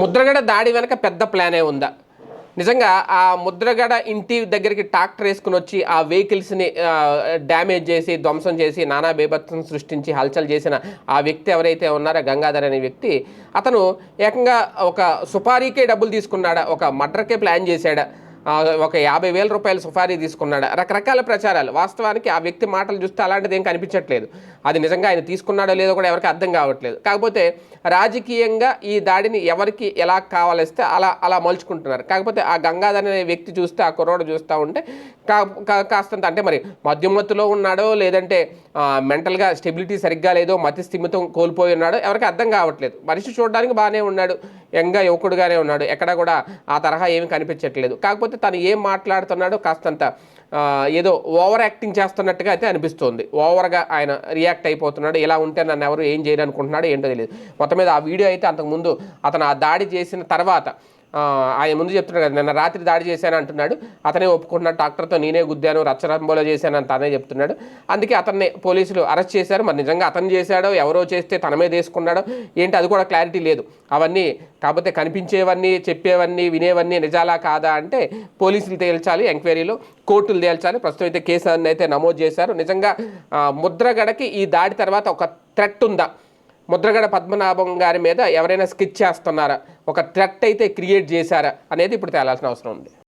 ముద్రగడ దాడి వెనక పెద్ద ప్లానే ఉందా? నిజంగా ఆ ముద్రగడ ఇంటి దగ్గరికి ట్రాక్టర్ వేసుకుని వచ్చి ఆ వెహికల్స్ని డ్యామేజ్ చేసి ధ్వంసం చేసి నానా బేభత్సం సృష్టించి హల్చల్ చేసిన ఆ వ్యక్తి ఎవరైతే ఉన్నారో గంగాధర్ అనే వ్యక్తి అతను ఏకంగా ఒక సుపారీకే డబ్బులు తీసుకున్నాడా ఒక మర్డర్కే ప్లాన్ చేశాడా? ఒక యాభై వేల రూపాయల సుఫారీ తీసుకున్నాడు. రకరకాల ప్రచారాలు. వాస్తవానికి ఆ వ్యక్తి మాటలు చూస్తే అలాంటిది ఏం కనిపించట్లేదు. అది నిజంగా ఆయన తీసుకున్నాడో లేదో కూడా ఎవరికి అర్థం కావట్లేదు. కాకపోతే రాజకీయంగా ఈ దాడిని ఎవరికి ఎలా కావాలిస్తే అలా అలా మలుచుకుంటున్నారు. కాకపోతే ఆ గంగాధర్ అనే వ్యక్తి చూస్తే ఆ కుర్రోడు చూస్తూ ఉంటే కా కా- కాస్తంత అంటే మరి మధ్యమత్తులో ఉన్నాడో లేదంటే మెంటల్గా స్టెబిలిటీ సరిగ్గా లేదో మతి స్థిమితం కోల్పోయి ఉన్నాడో ఎవరికి అర్థం కావట్లేదు. మనిషి చూడడానికి బాగానే ఉన్నాడు. యంగా యువకుడుగానే ఉన్నాడు. ఎక్కడ కూడా ఆ తరహా ఏమీ కనిపించట్లేదు. కాకపోతే తను ఏం మాట్లాడుతున్నాడో కాస్తంత ఏదో ఓవర్ యాక్టింగ్ చేస్తున్నట్టుగా అయితే అనిపిస్తుంది. ఓవర్గా ఆయన రియాక్ట్ అయిపోతున్నాడు. ఇలా ఉంటే నన్ను ఎవరు ఏం చేయాలనుకుంటున్నాడో ఏంటో తెలియదు మొత్తం మీద ఆ వీడియో అయితే అంతకుముందు అతను ఆ దాడి చేసిన తర్వాత ఆయన ముందు చెప్తున్నాడు కదా నిన్న రాత్రి దాడి చేశాను అంటున్నాడు. అతనే ఒప్పుకుంటున్నాడు. డాక్టర్తో నేనే గుద్దాను రచ్చరంబోలో చేశాను అని తనే చెప్తున్నాడు. అందుకే అతన్ని పోలీసులు అరెస్ట్ చేశారు. మరి నిజంగా అతను చేశాడో ఎవరో చేస్తే తన మీద వేసుకున్నాడో ఏంటి అది కూడా క్లారిటీ లేదు. అవన్నీ కాకపోతే కనిపించేవన్నీ చెప్పేవన్నీ వినేవన్నీ నిజాలా కాదా అంటే పోలీసులు తేల్చాలి ఎంక్వైరీలో కోర్టులు తేల్చాలి. ప్రస్తుతం అయితే కేసు అయితే నమోదు చేశారు. నిజంగా ముద్రగడకి ఈ దాడి తర్వాత ఒక థ్రెట్ ఉందా? ముద్రగడ పద్మనాభం గారి మీద ఎవరైనా స్కిచ్ చేస్తున్నారా? ఒక థ్రెట్ అయితే క్రియేట్ చేశారా? అనేది ఇప్పుడు తేలాల్సిన అవసరం ఉంది.